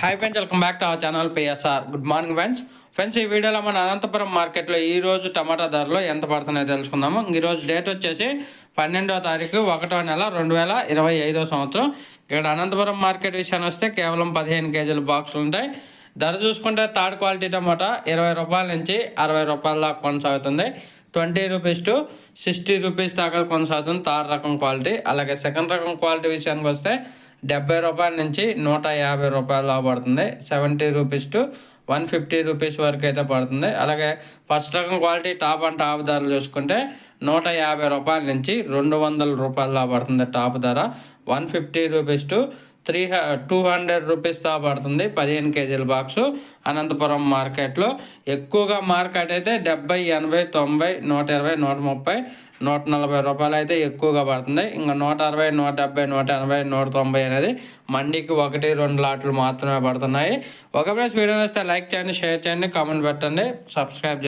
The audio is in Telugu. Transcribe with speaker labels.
Speaker 1: Hi friends welcome back to our channel PSR good morning friends friends ఈ వీడియోలో మన అనంతపురం మార్కెట్లో ఈరోజు టమాటా ధరలు ఎంత పడుతున్నాయో తెలుసుకుందాము. ఈరోజు డేట్ వచ్చేసి పన్నెండవ తారీఖు ఒకటో నెల రెండు వేల ఇరవై ఐదో సంవత్సరం. ఇక్కడ అనంతపురం మార్కెట్ విషయాన్ని వస్తే కేవలం పదిహేను కేజీల బాక్సులు ఉంటాయి. ధర చూసుకుంటే థర్డ్ క్వాలిటీ టమాటా ఇరవై రూపాయల నుంచి అరవై రూపాయల దాకా కొనసాగుతుంది. Twenty rupees to sixty rupees దాకా కొనసాగుతుంది. థర్డ్ రకం క్వాలిటీ. అలాగే సెకండ్ రకం క్వాలిటీ విషయానికి వస్తే డెబ్బై రూపాయల నుంచి నూట యాభై రూపాయల పడుతుంది. Seventy rupees to one fifty rupees వరకు అయితే పడుతుంది. అలాగే ఫస్ట్ రకం క్వాలిటీ టాప్ అండ్ టాప్ ధరలు చూసుకుంటే నూట యాభై రూపాయల నుంచి రెండు వందల రూపాయల పడుతుంది టాప్ ధర. One fifty rupees to three two hundred rupees పడుతుంది పదిహేను కేజీల బాక్సు అనంతపురం మార్కెట్లో. ఎక్కువగా మార్కెట్ అయితే డెబ్బై ఎనభై తొంభై నూట ఇరవై నూట ముప్పై నూట నలభై రూపాయలు అయితే ఎక్కువగా పడుతుంది. ఇంకా నూట అరవై నూట డెబ్బై నూట ఎనభై నూట తొంభై అనేది మండికి ఒకటి రెండు లాట్లు మాత్రమే పడుతున్నాయి. ఒక ప్లేస్ వీడియో వస్తే లైక్ చేయండి షేర్ చేయండి కామెంట్ పెట్టండి. సబ్స్క్రైబ్